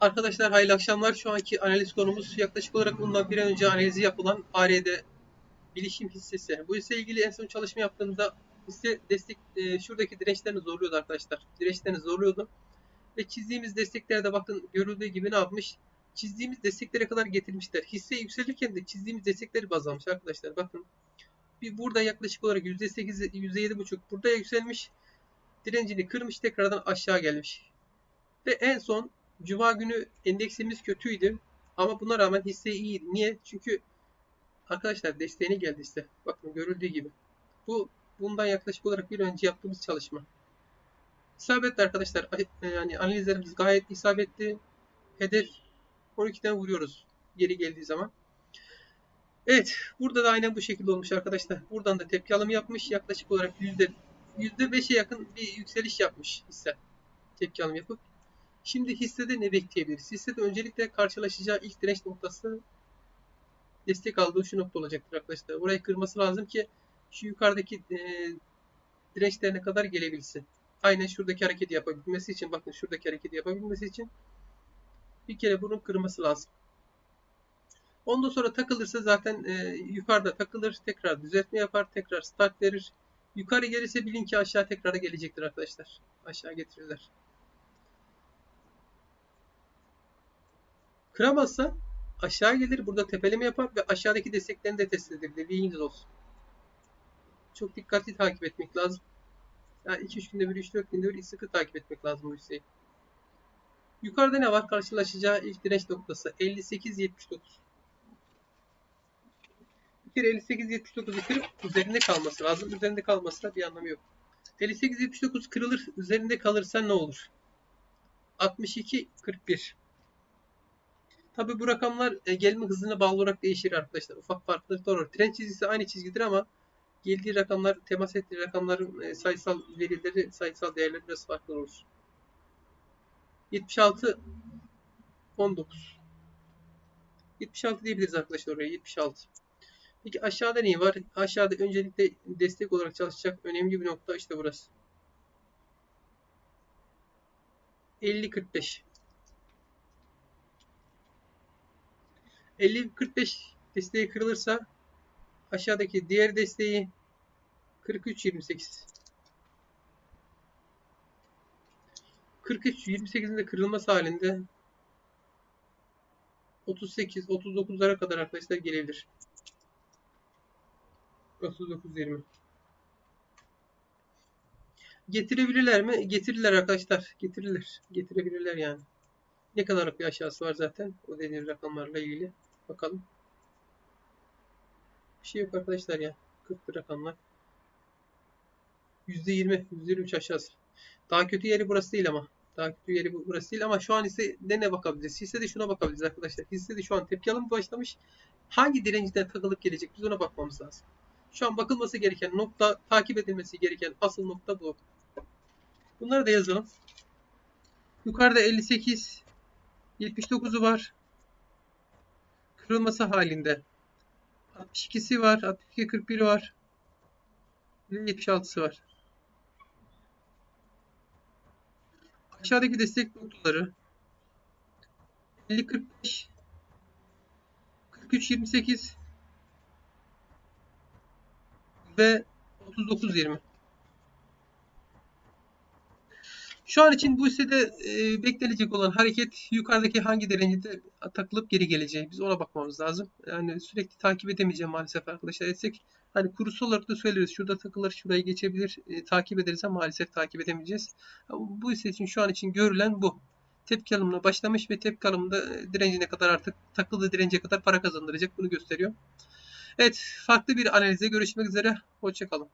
Arkadaşlar hayırlı akşamlar. Şu anki analiz konumuz yaklaşık olarak bundan bir an önce analizi yapılan ARD bilişim hissesi. Bu hisse ilgili en son çalışma yaptığımda hisse destek e, şuradaki dirençlerini zorluyordu arkadaşlar. Dirençlerini zorluyordu. Ve çizdiğimiz desteklerde bakın görüldüğü gibi ne yapmış? Çizdiğimiz desteklere kadar getirmişler. Hisse yükselirken de çizdiğimiz destekleri baz almış arkadaşlar. Bakın bir burada yaklaşık olarak %8 %7,5 burada yükselmiş. Direncini kırmış tekrardan aşağı gelmiş. Ve en son Cuma günü endeksimiz kötüydü. Ama buna rağmen hisse iyiydi. Niye? Çünkü arkadaşlar desteğine geldi işte. Bakın görüldüğü gibi. Bu bundan yaklaşık olarak bir önce yaptığımız çalışma. İsabetli arkadaşlar. Yani analizlerimiz gayet isabetli. Hedef 12'den vuruyoruz geri geldiği zaman. Evet. Burada da aynen bu şekilde olmuş arkadaşlar. Buradan da tepki alımı yapmış. Yaklaşık olarak yüzde 5'e yakın bir yükseliş yapmış hisse. Tepki alımı yapıp. Şimdi hissede ne bekleyebiliriz? Hissede öncelikle karşılaşacağı ilk direnç noktası destek aldığı şu nokta olacaktır arkadaşlar. Burayı kırması lazım ki şu yukarıdaki e, dirençlerine kadar gelebilsin. Aynen şuradaki hareketi yapabilmesi için bakın şuradaki hareketi yapabilmesi için bir kere bunun kırması lazım. Ondan sonra takılırsa zaten e, yukarıda takılır, tekrar düzeltme yapar, tekrar start verir. Yukarı gelirse bilin ki aşağı tekrar gelecektir arkadaşlar. Aşağı getirirler. Kıramazsa aşağı gelir burada tepeleme yapar ve aşağıdaki desteklerini de test edebilir. Bilginiz olsun. Çok dikkatli takip etmek lazım. Yani 2-3 günde bir, 3-4 günde bir sıkı takip etmek lazım bu hisseyi. Yukarıda ne var? Karşılaşacağı ilk direnç noktası 58-79. Bir kere 58-79'u kırıp üzerinde kalması lazım. Üzerinde kalmasına bir anlamı yok. 58-79 kırılır, üzerinde kalırsa ne olur? 62-41. Tabi bu rakamlar e, gelme hızına bağlı olarak değişir arkadaşlar. Ufak farklılıklar olur. Trend çizgisi aynı çizgidir ama geldiği rakamlar, temas ettiği rakamların e, sayısal verileri, sayısal değerleri biraz farklı olur. 76 19 76 diyebiliriz arkadaşlar oraya 76. Peki aşağıda ne var? Aşağıda öncelikle destek olarak çalışacak önemli bir nokta işte burası. 50 50-45 desteği kırılırsa aşağıdaki diğer desteği 43-28 43-28'in de kırılması halinde 38-39'lara kadar arkadaşlar gelebilir. 39-20 Getirebilirler mi? Getirirler arkadaşlar. Getirirler. Getirebilirler yani. Ne kadarlık bir aşağısı var zaten o dediğim rakamlarla ilgili. Bakalım. Bir şey yok arkadaşlar ya. 40 rakamlar. %20, %23 aşağısı. Daha kötü yeri burası değil ama. Daha kötü yeri burası değil ama şu an ise de ne bakabiliriz? Hisse de şuna bakabiliriz arkadaşlar. Hisse de şu an tepki alım başlamış. Hangi direnciden takılıp gelecek? Biz ona bakmamız lazım. Şu an bakılması gereken nokta, takip edilmesi gereken asıl nokta bu. Bunları da yazalım. Yukarıda 58, 79'u var kırılması halinde 62'si var, 62 41 var. 76'sı var. Aşağıdaki destek noktaları 50 45 43 28 ve 39 20. Şu an için bu hissede e, beklenecek olan hareket yukarıdaki hangi derecede takılıp geri geleceği. Biz ona bakmamız lazım. Yani sürekli takip edemeyeceğim maalesef arkadaşlar. Etsek hani kurusu olarak da söyleriz. Şurada takılır, şurayı geçebilir. E, takip ederiz ama maalesef takip edemeyeceğiz. Bu hisse için şu an için görülen bu. Tepki alımına başlamış ve tepki alımında e, direncine kadar artık takıldığı dirence kadar para kazandıracak. Bunu gösteriyor. Evet farklı bir analize görüşmek üzere. Hoşçakalın.